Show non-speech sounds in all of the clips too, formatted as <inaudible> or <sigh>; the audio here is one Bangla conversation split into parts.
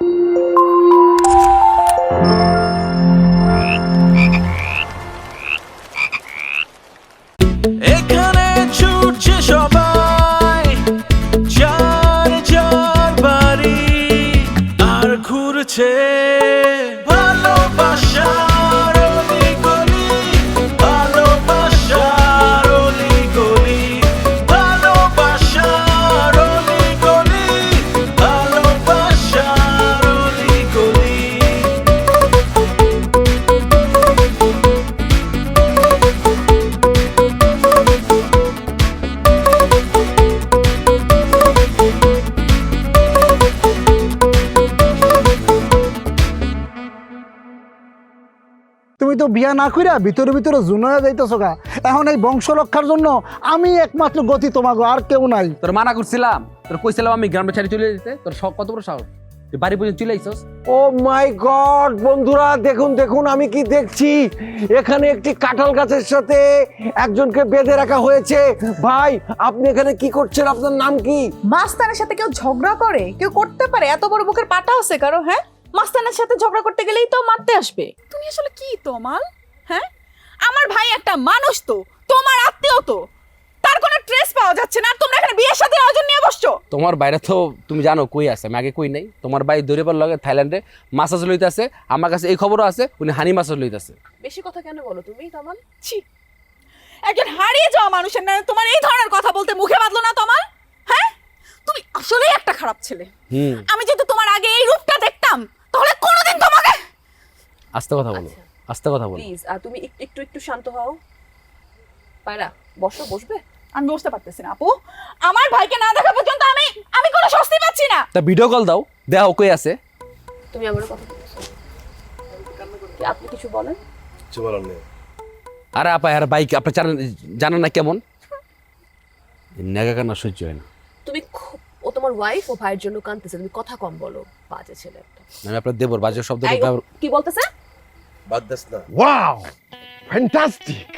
এখানে তো বিয়া না কইরা ভিতরে ভিতরে জুনয়া যাইতেছো গা। এখন এই বংশ রক্ষার জন্য আমি একমাত্র গতি তোমাকে আর কেউ নাই। তোর মানা করছিলাম তোর কইছিলাম আমি গ্রামে ছেড়ে চলে যেতে তোর সব কত বড় সাহস? তুই বাড়ি পর্যন্ত চলে আইসস ও মাই গড বন্ধুরা দেখুন দেখুন আমি কি দেখছি। এখানে একটি কাঁঠাল গাছের সাথে একজনকে বেঁধে রাখা হয়েছে। ভাই আপনি এখানে কি করছেন? আপনার নাম কি? মাস্তানের সাথে কেউ ঝগড়া করে? কেউ করতে পারে? এত বড় বুকের পাটা আছে কারও হ্যাঁ? মাস্তানের সাথে ঝগড়া করতে গেলেই তো মারতে আসবে। তুমি আসলে কি তোমাল? হ্যাঁ? আমার ভাই একটা মানুষ তো তোমার আত্মীয় তো। তার কোনো ট্রেস পাওয়া যাচ্ছে না আর তোমরা এখানে বিয়ের সাথে আয়োজন নিয়ে বসছো। তোমার বাইরে তো তুমি জানো কই আছে আমি আগে কই নাই। তোমার বাই দরিবার লগে থাইল্যান্ডে মাসাজ লইতে আছে আমার কাছে এই খবরও আছে উনি হানি মাসাজ লইতে আছে। বেশি কথা কেন বলো তুমি তোমাল? ছি। একজন হারিয়ে যাওয়া মানুষের না তোমার এই ধরনের কথা বলতে মুখে বাঁধলো না তোমার হ্যাঁ? তুমি আসলেই একটা খারাপ ছেলে। আমি যদি তোমার আগে এই রূপটা দেখতাম তাহলে কোনোদিন তোমাকে আস্তে কথা বলো আস্তে কথা বলো। প্লিজ আর তুমি একটু একটু একটু শান্ত হও। পায়রা বসো বসবে? আমি বুঝতে পারতেছি না আপু। আমার ভাইকে না দেখা পর্যন্ত আমি আমি কোনো স্বস্তি পাচ্ছি না। তা ভিডিও কল দাও দেও কই আছে? তুমি আমার কথা বলছো। কি আপনি কিছু বলেন? আরে আপা আর বাইক আপনি জানেন জানেন না কেমন? নেগা কান্না সহ্য হয় না। তুমি খুব তোমার ওয়াইফ ও ভাইয়ের জন্য কাঁদতেছে। তুমি কথা কম বলো বাজে ছেলে একটা। আমি আপনার দেবর বাজে শব্দ কি বলতেছে? ওয়াও ফ্যান্টাস্টিক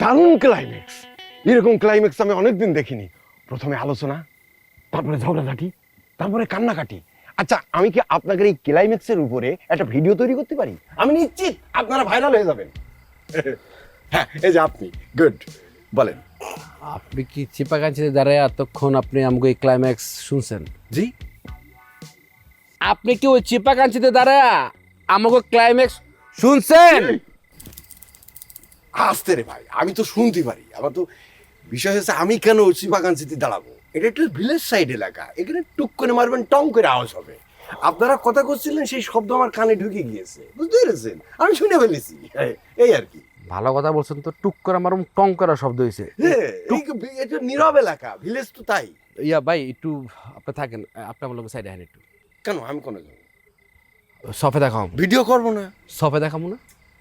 দারুণ ক্লাইম্যাক্স এরকম ক্লাইম্যাক্স আমি অনেকদিন দেখিনি। প্রথমে আলোচনা তারপরে ঝগড়াঝাটি তারপরে কান্নাকাটি। আচ্ছা আমি কি আপনাদের এই ক্লাইম্যাক্সের উপরে একটা ভিডিও তৈরি করতে পারি? আমি নিশ্চিত আপনারা ভাইরাল হয়ে যাবেন। <laughs> হ্যাঁ এই যে আপনি গুড বলেন। আপনি কি চিপা গাছিতে দাঁড়ায় এতক্ষণ আপনি আমাকে এই ক্লাইম্যাক্স শুনছেন? জি। আপনি কি ওই চিপা কাঞ্চিতে দাঁড়ায় আমাকে ক্লাইম্যাক্স শুনছেন? আসতে রে ভাই আমি তো শুনতে পারি। আবার তো বিষয় হচ্ছে আমি কেন চিপাকাঞ্চিতে দাঁড়াবো? এটা একটা ভিলেজ সাইড এলাকা। এখানে টুক করে মারবেন টং করে আওয়াজ হবে। আপনারা কথা করছিলেন সেই শব্দ আমার কানে ঢুকে গিয়েছে। বুঝতে পেরেছেন? আমি শুনে ফেলেছি। এই আর কি। ভালো কথা বলছেন তো টুক করে আমার টং করা শব্দ হয়েছে হ্যাঁ, এটা নীরব এলাকা ভিলেজ তো তাই। ইয়া ভাই একটু আপনি থাকেন আপনি আমার সাইডে হ্যান একটু। কেন? আমি কোনো সফে দেখাও ভিডিও করব না? সফে দেখাবো না?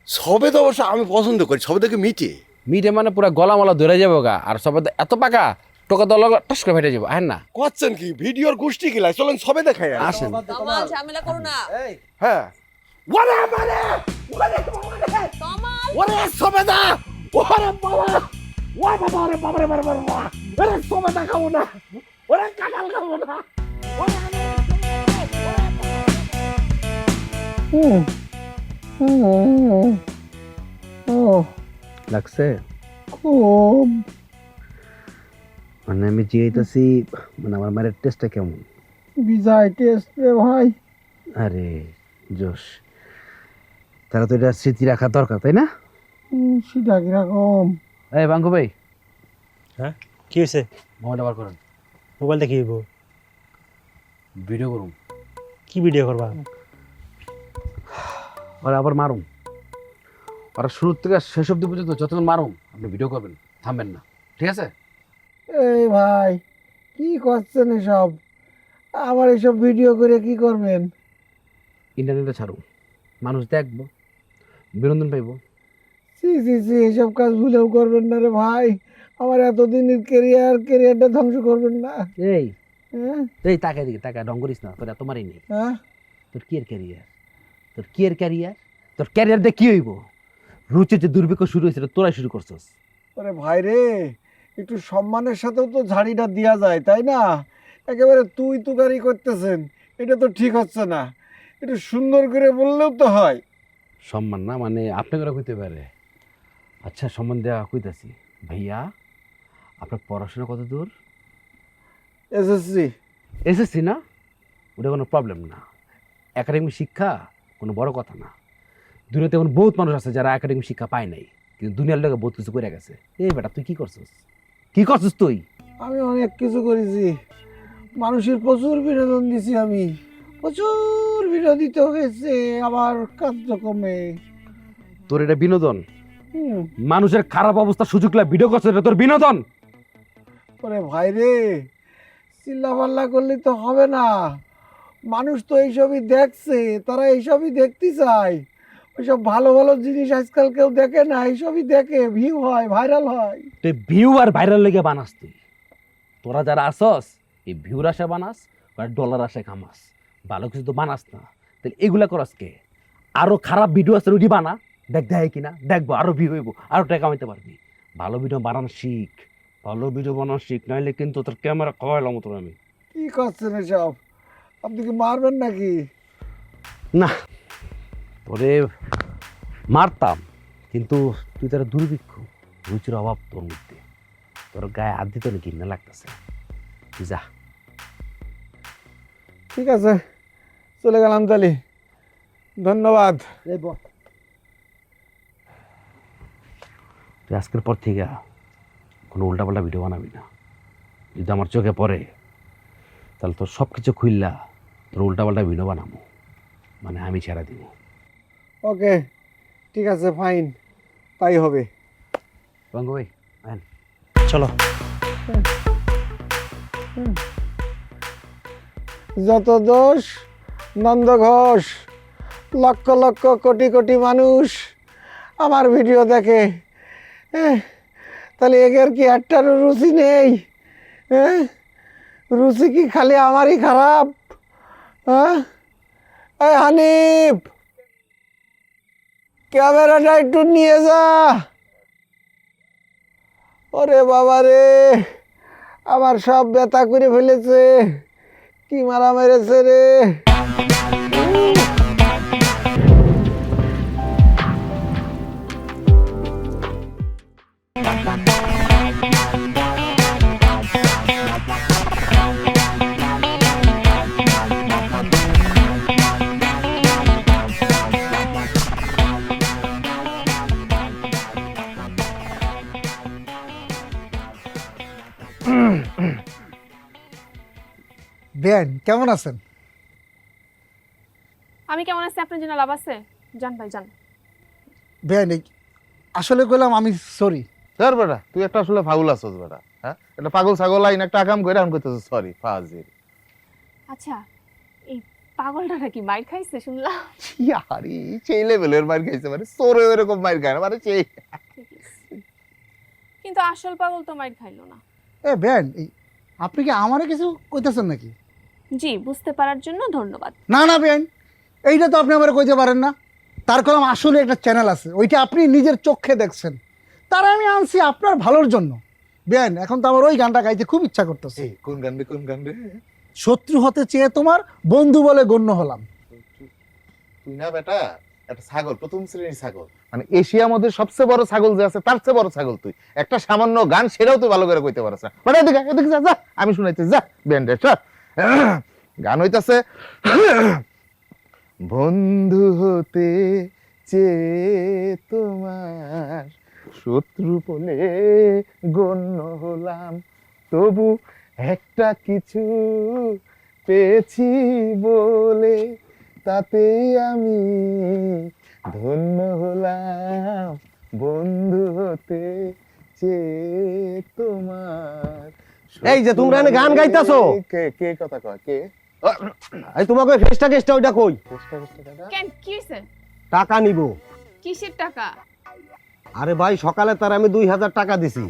সবে তো অবশ্য আমি পছন্দ করি সবে থেকে মিটে। মিটে মানে পুরো গলা মলা ধরে যাব গা আর সবে এত পাকা টোকা দল টস করে ফেটে যাব হ্যাঁ না? করছেন কি? ভিডিওর গোষ্ঠী গিলা চলেন সবে দেখাই। আসেন। ঝামেলা করো না। হ্যাঁ। ওরে মানে! ওরে তমাল ওরে সবেদা ওরে বাবা ও বাবা ওরে বাবা রে বাবা বাবা ওরে সবেদা খাব না ওরে কাঁঠাল খাব না লাগছে? খুব। মানে আমি জিয়াইতেছি মানে আমার মায়ের টেস্টটা কেমন? বিজয় টেস্ট রে ভাই। আরে জোশ। তারা তো এটা স্মৃতি রাখা দরকার তাই না? সেটা কীরকম এই বাঙ্কু ভাই। হ্যাঁ? কি হয়েছে? মোবাইলটা বার করেন। মোবাইলটা কি হইব? ভিডিও করুন। কি ভিডিও করবা? ওরা আবার মারুন ওরা শুরু থেকে শেষ অব্দি পর্যন্ত যতক্ষণ মারুন আপনি ভিডিও করবেন থামবেন না। ঠিক আছে? এই ভাই কি করছেন এসব? আবার এসব ভিডিও করে কি করবেন? ইন্টারনেটে ছাড়ুন। মানুষ দেখব বিনোদন পাইবো। সি সি সি এসব কাজ ভুলেও করবেন না রে ভাই। আমার এতদিনের কেরিয়ার কেরিয়ারটা ধ্বংস করবেন না। এই হ্যাঁ? এই টাকা দিকে টাকা ডং করিস না তোর এত মারি নেই। হ্যাঁ? তোর কি এর ক্যারিয়ার তোর কি এর ক্যারিয়ার তোর ক্যারিয়ার দিয়ে কি হইব? রুচির যে দুর্ভিক্ষ শুরু হয়েছিল তোরাই শুরু করছস। আরে ভাই রে একটু সম্মানের সাথেও তো ঝাড়িটা দেওয়া যায় তাই না? একেবারে তুই তুকারি করতেছেন এটা তো ঠিক হচ্ছে না। একটু সুন্দর করে বললেও তো হয়। সম্মান না মানে আপনি করে কইতে পারে। আচ্ছা দেওয়া কইতাছি। ভাইয়া আপনার পড়াশোনা কত দূর? এসএসসি। এসএসসি না? ওটা কোনো প্রবলেম না। একাডেমিক শিক্ষা কোনো বড় কথা না। দুনিয়াতে এমন বহুত মানুষ আছে যারা একাডেমিক শিক্ষা পায় নাই কিন্তু দুনিয়ার লোকে বহুত কিছু করে গেছে। এই বেটা তুই কি করছিস? কি করছিস তুই? আমি অনেক কিছু করেছি। মানুষের প্রচুর বিনোদন দিছি আমি। প্রচুর বিনোদিত হয়েছে আমার কার্যক্রমে তোর এটা বিনোদন? মানুষের খারাপ অবস্থা সুযোগ লাগে ভিডিও করছে তোর বিনোদন। ওরে ভাই রে চিল্লা চিল্লাপাল্লা করলে তো হবে না। মানুষ তো এইসবই দেখছে তারা এইসবই দেখতে চায়। ওইসব ভালো ভালো জিনিস আজকাল কেউ দেখে না এইসবই দেখে ভিউ হয় ভাইরাল হয়। তুই ভিউ আর ভাইরাল লেগে বানাস তুই। তোরা যারা আসস এই ভিউর আশা বানাস আর ডলার আশায় কামাস। ভালো কিছু তো বানাস না। তাহলে এগুলা করস কে? আরও খারাপ ভিডিও আছে ওইটি বানা। দেখ দেয় কিনা? দেখব আরও ভিউ হইব আরও টাকা কামাইতে পারবি। ভালো ভিডিও বানানো শিখ ভালো ভিডিও বানানো শিখ নাইলে কিন্তু তোর ক্যামেরা খাওয়াইলাম তোর আমি কি করছেন এসব? আপনি কি মারবেন নাকি? না তোরে মারতাম কিন্তু তুই তারা দুর্ভিক্ষ রুচির অভাব তোর মধ্যে। তোর গায়ে হাত দিতে নাকি না লাগতেছে। তুই যা। ঠিক আছে চলে গেলাম তাহলে। ধন্যবাদ। তুই আজকের পর থেকে কোনো উল্টাপাল্টা ভিডিও বানাবি না। যদি আমার চোখে পড়ে তাহলে তোর সব কিছু খুললা তোর উল্টাপাল্টা ভিডিও বানাবো। মানে আমি ছেড়ে দিব। ওকে ঠিক আছে ফাইন তাই হবে। রঙ্গ ভাই আয়েন। চলো। যত দোষ নন্দ ঘোষ লক্ষ লক্ষ কোটি কোটি মানুষ আমার ভিডিও দেখে। হ্যাঁ তাহলে এগের কি একটার রুচি নেই হ্যাঁ? রুচি কি খালি আমারই খারাপ হ্যাঁ? এই হানিফ, ক্যামেরাটা একটু নিয়ে যা। ওরে বাবা রে, আমার সব ব্যথা করে ফেলেছে, কি মারা মেরেছে রে? বেন কেমন আছেন? আমি কেমন আছি? আপনার জন্য লাভ আছে? জান ভাই জান বেন আসলে কইলাম আমি সরি স্যার বেটা তুই একটা আসলে ফাগুল আছস বেটা হ্যাঁ? এটা পাগল ছাগল আইন একটা আকাম করে এখন কইতেছিস সরি ফাজিল। আচ্ছা এই পাগলটা নাকি মাইর খাইছে শুনলাম। ইয়ারি সেই লেভেলের মার খাইছে মানে সোরে এরকম মার খায় না মানে সেই। কিন্তু আসল পাগল তো মাইর খাইলো না। এ বেন এই আপনি কি আমারে কিছু কইতেছেন নাকি? জি বুঝতে পারার জন্য ধন্যবাদ। না না বেন এইটা তো আপনি আমার কইতে পারেন না। তার কলম আসলে একটা চ্যানেল আছে। ওইটা আপনি নিজের চোখে দেখছেন। তার আমি আনছি আপনার ভালোর জন্য। বেন এখন তো আমার ওই গানটা গাইতে খুব ইচ্ছা করতেছে। কোন গান রে কোন গান রে শত্রু হতে চেয়ে তোমার বন্ধু বলে গণ্য হলাম। তুই না বেটা একটা ছাগল প্রথম শ্রেণির ছাগল। মানে এশিয়ার মধ্যে সবচেয়ে বড় ছাগল যে আছে তার চেয়ে বড় ছাগল তুই। একটা সামান্য গান সেটাও তুই ভালো করে কইতে পারছ না। মানে এদিকে এদিকে যা যা আমি শুনাইতে যা ব্যান্ডে গান হইতাছে। বন্ধু হতে চেয়ে তোমার শত্রু বলে গণ্য হলাম। তবু একটা কিছু পেয়েছি বলে তাতে আমি ধন্য হলাম। বন্ধু হতে চেয়ে তোমার এই যে তোমরা গান গাইতাছো? কে কে কথা কয়? কে? এই তোমাকে ফেসটা কেসটা ওইটা কই? কেন কি টাকা নিব। কিসের টাকা? আরে ভাই সকালে তার আমি দুই হাজার টাকা দিছি।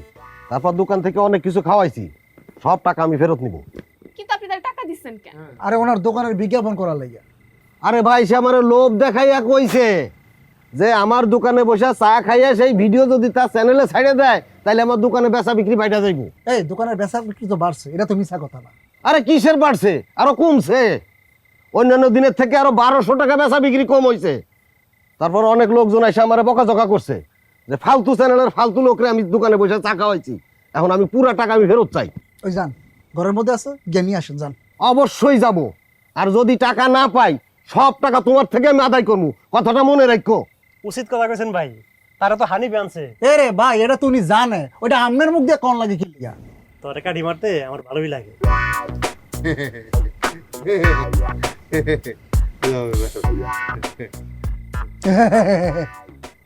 তারপর দোকান থেকে অনেক কিছু খাওয়াইছি। সব টাকা আমি ফেরত নিব। কিন্তু আপনি তার টাকা দিচ্ছেন কেন? আরে ওনার দোকানের বিজ্ঞাপন করার লাগিয়া। আরে ভাই সে আমার লোভ দেখাইয়া কইছে যে আমার দোকানে বসে চা খাইয়া সেই ভিডিও যদি তার চ্যানেলে ছাইড়ে দেয় তাহলে আমার দোকানে বেচা বিক্রি বাইটা যাইব। এই দোকানের বেচা বিক্রি তো বাড়ছে এটা তো মিছা কথা না। আরে কিসের বাড়ছে? আরও কমছে। অন্যান্য দিনের থেকে আরও বারোশো টাকা বেচা বিক্রি কম হয়েছে তারপর অনেক লোকজন এসে আমার বকাঝকা করছে যে ফালতু চ্যানেলের ফালতু লোকরে আমি দোকানে বসে চা খাওয়াইছি। এখন আমি পুরা টাকা আমি ফেরত চাই। ওই যান ঘরের মধ্যে আছে? নিয়ে আসেন যান। অবশ্যই যাব। আর যদি টাকা না পাই সব টাকা তোমার থেকে আমি আদায় করব। কথাটা মনে রাখো। উচিত কথা কইছেন ভাই। তারা তো হানি আনছে। এ রে ভাই এটা তুমি জানে। ওইটা আমের মুখ দিয়ে কোন লাগে কি লিগা তোর কাঠি মারতে আমার ভালোই লাগে।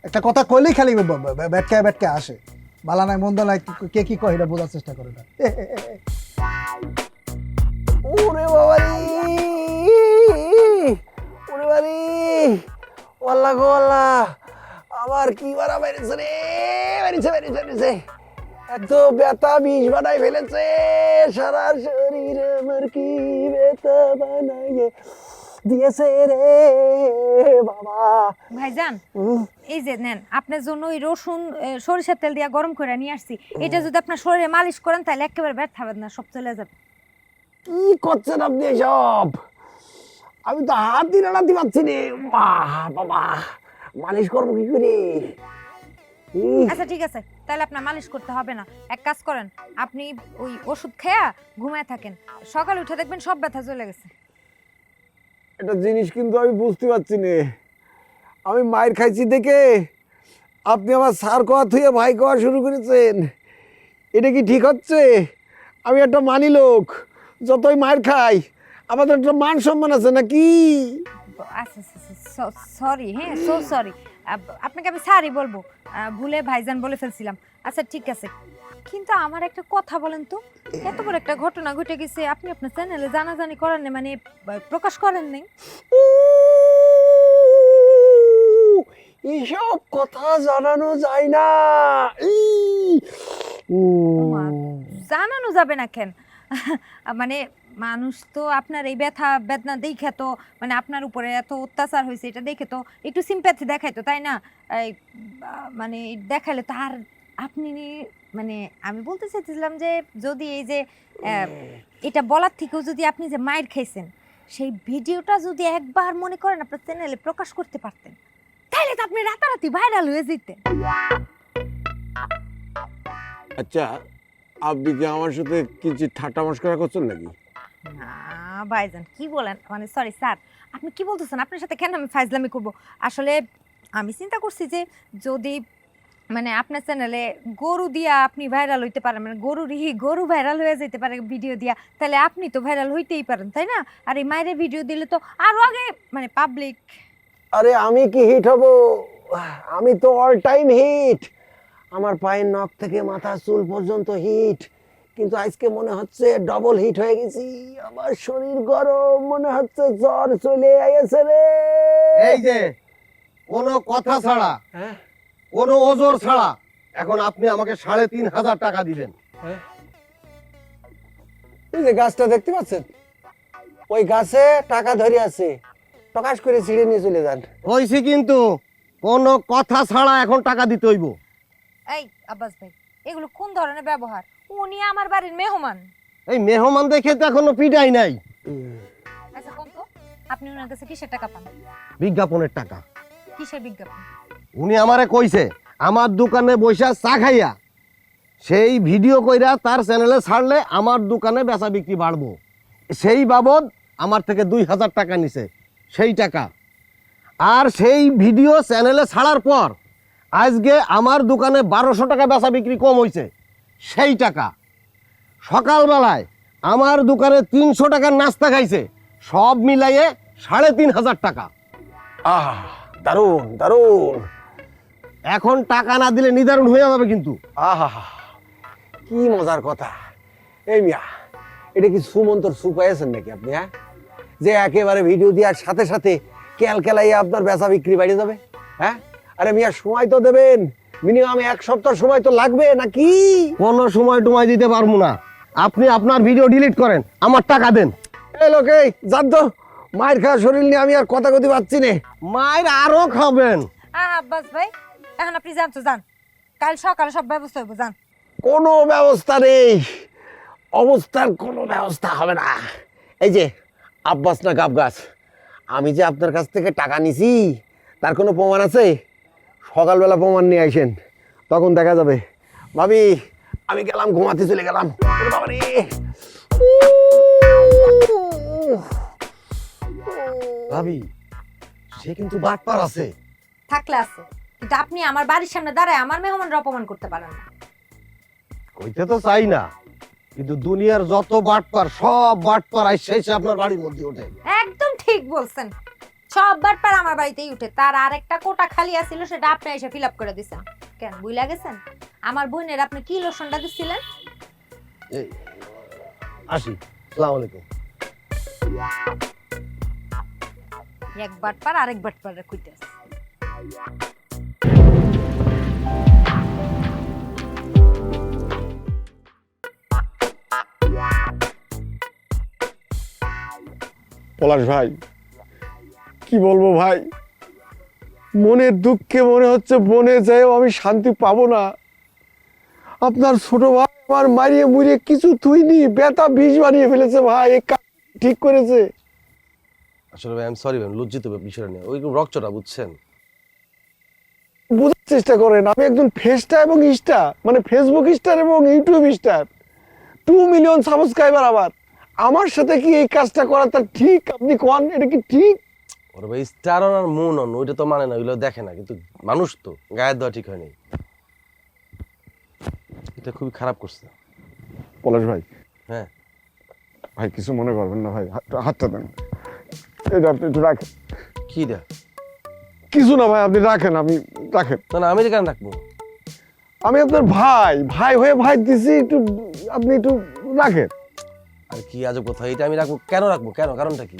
একটা কথা কইলেই খালি ব্যাটকে ব্যাটকে আসে। বালা নাই মন্দ নাই কে কি কয় এটা বোঝার চেষ্টা করে না। ওরে বাবারি! ওরে বাবারি! ওয়াল্লা গো আমার কি বাড়া বেড়েছে রে? বেড়েছে বেড়েছে বেড়েছে এত ব্যথা বিষ বানাই ফেলেছে। সারা শরীর আমার কি ব্যথা বানাইয়ে দিয়েছে রে বাবা। ভাইজান এই যে নেন আপনার জন্য ওই রসুন সরিষার তেল দিয়ে গরম করে নিয়ে আসছি। এটা যদি আপনার শরীরে মালিশ করেন তাহলে একেবারে ব্যর্থ হবেন না সব চলে যাবে। কি করছেন আপনি এসব? আমি তো হাত হাতই নাড়াতে পারছি নে। বাহ বাবা মালিশ করব কি করে? আচ্ছা ঠিক আছে। তাহলে আপনার মালিশ করতে হবে না। এক কাজ করেন আপনি ওই ওষুধ খেয়া ঘুমায় থাকেন। সকালে উঠে দেখবেন সব ব্যথা চলে গেছে। একটা জিনিস কিন্তু আমি বুঝতে পারছি না। আমি মায়ের খাইছি দেখে আপনি আমার সার কোয়া থুয়ে ভাই কোয়া শুরু করেছেন। এটা কি ঠিক হচ্ছে? আমি একটা মানি লোক যতই মায়ের খাই আমাদের একটা মান সম্মান আছে নাকি? আচ্ছা সরি হ্যাঁ সো সরি আপনাকে আমি সারি বলব। ভুলে ভাইজান বলে ফেলছিলাম। আচ্ছা ঠিক আছে। কিন্তু আমার একটা কথা বলেন তো। এত বড় একটা ঘটনা ঘটে গেছে। আপনি আপনার চ্যানেলে জানাজানি করেন না মানে প্রকাশ করেন নাই? এসব কথা জানানো যায় না! জানানো যাবে না কেন? মানে মানুষ তো আপনার এই ব্যথা বেদনা দেখে তো মানে আপনার উপরে এত অত্যাচার হয়েছে এটা দেখে তো একটু সিম্প্যাথি দেখাইতো তাই না? এই, মানে দেখাইলে তো আর আপনি মানে আমি বলতে চাইছিলাম যে যদি এই যে এটা বলার থেকেও যদি আপনি যে মায়ের খাইছেন সেই ভিডিওটা যদি একবার মনে করেন আপনার চ্যানেলে প্রকাশ করতে পারতেন তাহলে তো আপনি রাতারাতি ভাইরাল হয়ে যেতেন। আচ্ছা আপনি কি আমার সাথে কিছু ঠাট্টা মস্করা করছেন নাকি? ভাইজান, কি বলেন? মানে সরি স্যার, আপনি কি বলতেছেন? আপনার সাথে কেন আমি ফাইজলামি করব? আসলে আমি চিন্তা করছি যে, যদি মানে আপনার চ্যানেলে গরু দিয়া আপনি ভাইরাল হইতে পারেন মানে গরু রিহি গরু ভাইরাল হয়ে যেতে পারে ভিডিও দিয়া, তাহলে আপনি তো ভাইরাল হইতেই পারেন, তাই না? আর এই মায়ের ভিডিও দিলে তো আরও আগে মানে পাবলিক আরে, আমি কি হিট হব? আমি তো অল টাইম হিট আমার পায়ের নখ থেকে মাথা চুল পর্যন্ত হিট কিন্তু আজকে মনে হচ্ছে ডবল হিট হয়ে গেছি। আমার শরীর গরম মনে হচ্ছে জ্বর চলে গেছে রে। এই যে কোনো কথা ছাড়া হ্যাঁ? কোনো ওজোর ছাড়া এখন আপনি আমাকে সাড়ে তিন হাজার টাকা দিবেন। এই যে গাছটা দেখতে পাচ্ছেন? ওই গাছে টাকা ধরে আছে। প্রকাশ করে ছিঁড়ে নিয়ে চলে যান। হয়েছে কিন্তু কোনো কথা ছাড়া এখন টাকা দিতে হইব। এই আব্বাস ভাই এগুলো কোন ধরনের ব্যবহার? উনি আমার বাড়ির মেহমান। এই মেহমান দেখে তো এখনও পিটাই নাই। আচ্ছা কোন তো আপনি ওনার কাছে কিসের টাকা পান? বিজ্ঞাপনের টাকা। কিসের বিজ্ঞাপন? উনি আমারে কইছে আমার দোকানে বৈশা চা খাইয়া সেই ভিডিও কইরা তার চ্যানেলে ছাড়লে আমার দোকানে বেচা বিক্রি বাড়বো। সেই বাবদ আমার থেকে দুই হাজার টাকা নিছে সেই টাকা। আর সেই ভিডিও চ্যানেলে ছাড়ার পর আজকে আমার দোকানে বারোশো টাকা বেচা বিক্রি কম হয়েছে সেই টাকা। সকালবেলায় আমার দোকানে তিনশো টাকার নাস্তা খাইছে। সব মিলাইয়ে সাড়ে তিন হাজার টাকা। আহ দারুণ দারুণ। এখন টাকা না দিলে নির্ধারণ হয়ে যাবে কিন্তু। আহা কি মজার কথা। এই মিয়া এটা কি সুমন্তর সুপ পেয়েছেন নাকি আপনি হ্যাঁ? যে একেবারে ভিডিও দেওয়ার সাথে সাথে ক্যাল ক্যালাইয়ে আপনার বেচা বিক্রি বাড়িয়ে যাবে হ্যাঁ? আরে মিয়া সময় তো দেবেন। মিনিমাম এক সপ্তাহ সময় তো লাগবে নাকি? কোনো সময় টুমায় দিতে পারব না। আপনি আপনার ভিডিও ডিলিট করেন আমার টাকা দেন। এই লোক জান তো। মায়ের খাওয়া শরীর নিয়ে আমি আর কথা কথি পাচ্ছি না। মায়ের আরও খাবেন। আব্বাস ভাই এখন আপনি যান তো যান। কাল সকালে সব ব্যবস্থা হইব যান। কোনো ব্যবস্থা নেই। অবস্থার কোনো ব্যবস্থা হবে না। এই যে আব্বাস না গাছ আমি যে আপনার কাছ থেকে টাকা নিছি তার কোনো প্রমাণ আছে? সকালবেলা প্রমাণ নিয়ে আসেন তখন দেখা যাবে ভাবি আমি গেলাম ঘুমাতে চলে গেলাম। বাবা রে। ভাবি সে কিন্তু বাটপার আছে। থাকলে আছে কিন্তু আপনি আমার বাড়ির সামনে দাঁড়ায় আমার মেহমানরা অপমান করতে পারেন না। কইতে তো চাই না কিন্তু দুনিয়ার যত বাটপার সব বাটপার আইসে আপনার বাড়ির মধ্যে ওঠে। একদম ঠিক বলছেন। সব বারবার আমার বাড়িতেই উঠে। তার আরেকটা কোটা খালি আছিল সেটা আপনি এসে ফিল আপ করে দিছেন। কেন বুঝলা গেছেন? আমার বোনের আপনি কি লোশনটা দিছিলেন? এই, আসি সালাম আলাইকুম। এক বাটপার আরেক বাটপার খুঁজতে আছে পলাশ ভাই কি বলব ভাই? মনের দুঃখে মনে হচ্ছে বনে যেও আমি শান্তি পাবো না। আপনার ছোট ভাই আমার মারিয়ে মুড়িয়ে কিছু তুইনি বেতা বিষ বানিয়ে ফেলেছে ভাই ঠিক করেছে। আসলে ভাই আমি সরি ম্যাম লজ্জিত বিষয়টা নিয়ে। ওই রকচটা বুঝছেন? বোঝার চেষ্টা করেন আমি একজন ফেসটা এবং স্টার মানে ফেসবুক স্টার এবং YouTube star two million subscriber আমার। আমার সাথে কি এই কাজটা করা করাটা ঠিক আপনি কোন? এটা কি ঠিক? ওর ভাই স্টার অন আর মুন অন ওইটা তো মানে না ওইগুলো দেখে না কিন্তু মানুষ তো গায়ের দেওয়া ঠিক হয়নি। এটা খুবই খারাপ করছে। পলাশ ভাই? হ্যাঁ। ভাই কিছু মনে করবেন না ভাই হাতটা- হাতটা দেন। এটা আপনি একটু রাখেন। কি দা কিছু না ভাই আপনি রাখেন আমি রাখেন। না না আমি কেন রাখব? আমি আপনার ভাই ভাই হয়ে ভাই দিছি একটু আপনি একটু রাখেন। আর কি আজব কথা এটা আমি রাখব কেন রাখব? কেন? কারণটা কি?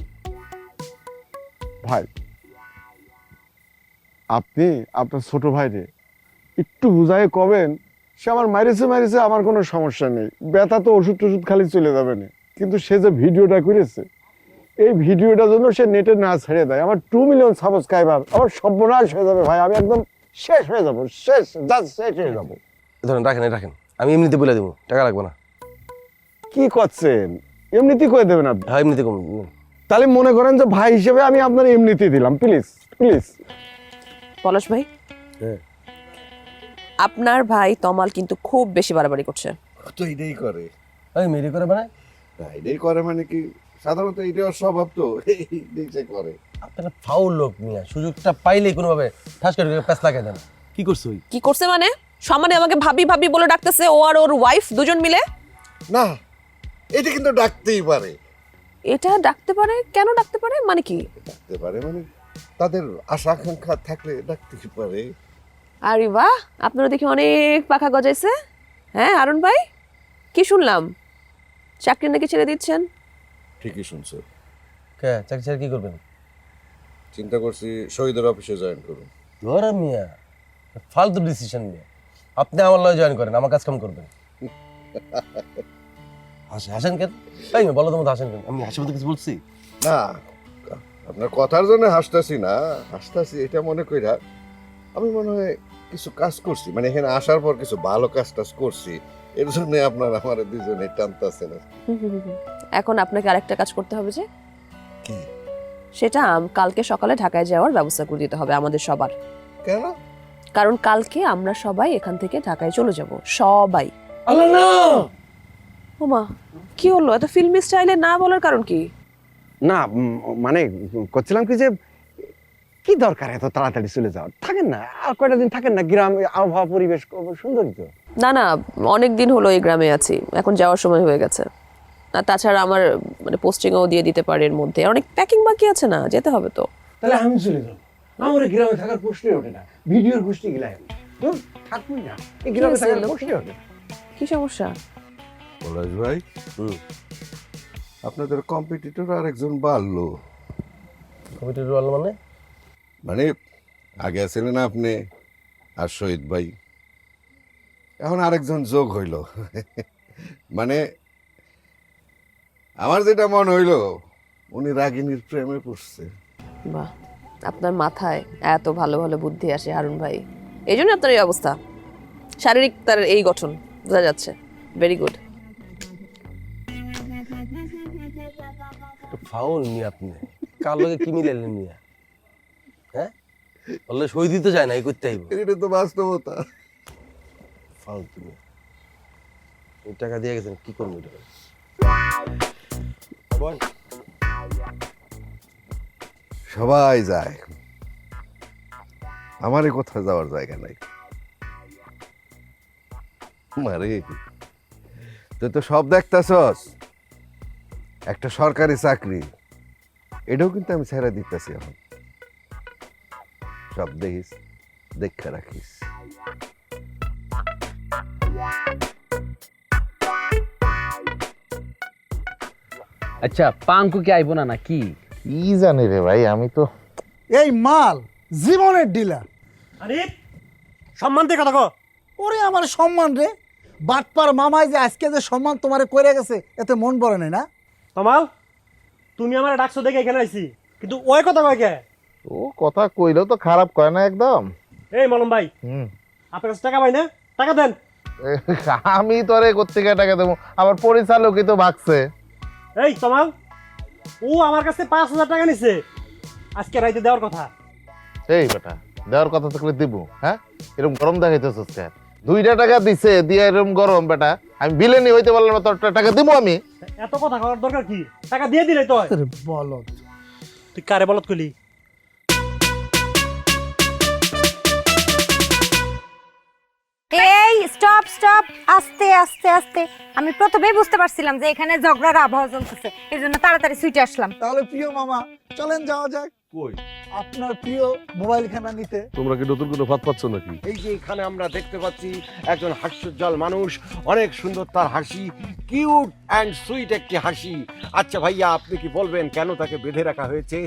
আপনি আপনার ছোট ভাইরে একটু বুঝাই কবেন সে আমার মাইরেছে মাইরেছে আমার কোনো সমস্যা নেই। ব্যথা তো ওষুধ টষুধ খালি চলে যাবে না। কিন্তু সে যে ভিডিওটা করেছে এই ভিডিওটার জন্য সে নেটে না ছেড়ে দেয়। আমার টু মিলিয়ন সাবস্ক্রাইবার আমার সর্বনাশ হয়ে যাবে ভাই। আমি একদম শেষ হয়ে যাব শেষ জাস্ট শেষ হয়ে যাব। ধরেন রাখেন রাখেন। আমি এমনিতে বলে দেবো টাকা লাগবে না। কি করছেন? এমনিতেই করে দেবেন আপনি? হ্যাঁ এমনিতে কম। তাহলে মনে করেন যে ভাই হিসেবে আমি আপনার এমনিতেই দিলাম প্লিজ প্লিজ পলাশ ভাই? হ্যাঁ। আপনার ভাই তমাল কিন্তু খুব বেশি বাড়াবাড়ি করছে। তো এটাই করে। ওই মেরি করে বানায় না, এটাই করে মানে কি সাধারণত এটা ওর স্বভাব তো এইটাই সে করে। আপনারা ফাউল লোক নিয়ে সুযোগটা পাইলেই কোনোভাবে ঠাস করে প্যাস লাগাই দেন। কি করছ ওই? কি করছে মানে? সমানে আমাকে ভাবি ভাবি বলে ডাকতেছে ও আর ওর ওয়াইফ দুজন মিলে? না এটা কিন্তু ডাকতেই পারে। এটা ডাকতে পারে? কেন ডাকতে পারে? মানে কি? ডাকতে পারে মানে তাদের আশা আকাঙ্ক্ষা থাকলে ডাকতেই পারে। আরে বাহ আপনারা দেখি অনেক পাখা গজাইছে। হ্যাঁ আরুণ ভাই? কি শুনলাম? চাকরি নাকি ছেড়ে দিচ্ছেন? ঠিকই শুনছো। কে? চাকরি ছেড়ে কি করবেন? চিন্তা করছি শহীদের অফিসে জয়েন করুন। ধরে মিয়া ফালতু ডিসিশন নিয়ে। আপনি আমার লয় জয়েন করেন আমার কাজ কাম করবেন। <laughs> হাসে হাসেন কেন? এই বলো তোমার হাসেন কেন? আমি হাসি কিছু বলছি। না আপনার কথার জন্য হাসতাছি না হাসতাছি এটা মনে কইরা আমি মনে হয় কিছু কাজ করছি মানে এখানে আসার পর কিছু ভালো কাজ টাজ করছি এর জন্য আপনার আমার দুজনে টানতাছে না এখন আপনাকে আরেকটা কাজ করতে হবে যে কি? সেটা কালকে সকালে ঢাকায় যাওয়ার ব্যবস্থা করে দিতে হবে আমাদের সবার। কেন? কারণ কালকে আমরা সবাই এখান থেকে ঢাকায় চলে যাব সবাই। আল্লাহ! না ওমা কি হলো? এত ফিল্মি স্টাইলে না বলার কারণ কি? না মানে করছিলাম কি যে কি দরকার এত তাড়াতাড়ি চলে যাওয়ার? থাকেন না আর কয়টা দিন থাকেন না গ্রাম আবহাওয়া পরিবেশ সুন্দরই তো না না অনেক দিন হলো এই গ্রামে আছি এখন যাওয়ার সময় হয়ে গেছে। আর তাছাড়া আমার মানে পোস্টিংও দিয়ে দিতে পারে এর মধ্যে অনেক প্যাকিং বাকি আছে না যেতে হবে তো। তাহলে আমি চলে যাব। আমার গ্রামে থাকার প্রশ্নই ওঠে না ভিডিওর গোষ্ঠী গেলে তো থাকবই না এই গ্রামে থাকার প্রশ্নই ওঠে কি সমস্যা? পলাশ ভাই? হুম। আপনাদের কম্পিটিটর আর একজন বাড়লো। কমিটির রোল মানে? মানে আগে ছিলেন আপনি আর শহীদ ভাই। এখন আরেকজন যোগ হইল। মানে আমার যেটা মন হইল উনি রাগিনীর প্রেমে পড়ছে। বাহ আপনার মাথায় এত ভালো ভালো বুদ্ধি আসে হারুন ভাই। এই জন্য আপনার এই অবস্থা। শারীরিক তার এই গঠন বোঝা যাচ্ছে। ভেরি গুড ফাউল নি আপনি। কার লগে কি মিলাইলেন মিয়া? হ্যাঁ? বললে সই দিতে যায় না এই করতে আইব। এটা তো বাস্তবতা। ফালতু। এই টাকা দিয়ে গেছেন কি করব এটা? বল। সবাই যায়। আমারই কোথাও যাওয়ার জায়গা নাই। মারে। তুই তো সব দেখতাছস। একটা সরকারি চাকরি। এটাও কিন্তু আমি ছেড়ে দিতেছি এখন। সব দেখিস দেখে রাখিস। আচ্ছা পাঙ্কু কি আইবো না না কি কি জানি রে ভাই আমি তো এই মাল জীবনের ডিলার আরে সম্মান দিয়ে কথা কো। ওরে আমার সম্মান রে। বাটপার মামাই যে আজকে যে সম্মান তোমারে করে গেছে এতে মন পড়ে নাই না? তমাল তুমি আমার ডাকছো দেখে এখানে আইছি কিন্তু ওই কথা কয় কে? ও কথা কইলেও তো খারাপ কয় না একদম। এই মলম ভাই হুম। আপনার কাছে টাকা পাই না? টাকা দেন। আমি তোরে কোথেকে টাকা দেবো? আমার পরিচালকই তো ভাগছে। এই তমাল ও আমার কাছে পাঁচ হাজার টাকা নিছে। আজকে রাইতে দেওয়ার কথা। এই বেটা দেওয়ার কথা থাকলে দিব হ্যাঁ? এরকম গরম দেখাইতেছিস কেন দুইটা টাকা দিছে দিয়ে এরকম গরম বেটা। আমি বিলেনি হইতে পারলাম না তোর টাকা দিব আমি। এত কথা করার দরকার কি? টাকা দিয়ে দিলে তো হয়। তুই কারে কইলি? এই স্টপ স্টপ আস্তে আস্তে আস্তে। আমি প্রথমেই বুঝতে পারছিলাম যে এখানে ঝগড়ার আবহাওয়া চলতেছে। এই জন্য তাড়াতাড়ি সুইটে আসলাম। তাহলে প্রিয় মামা চলেন যাওয়া যাক। কই? আপনার প্রিয় মোবাইল খানা নিতে। তোমরা কি নতুন কোনো ফাত পাচ্ছ নাকি? এই যে এখানে আমরা দেখতে পাচ্ছি একজন হাস্যোজ্জ্বল মানুষ অনেক সুন্দর তার হাসি কিউট অ্যান্ড সুইট একটি হাসি। আচ্ছা ভাইয়া আপনি কি বলবেন কেন তাকে বেঁধে রাখা হয়েছে?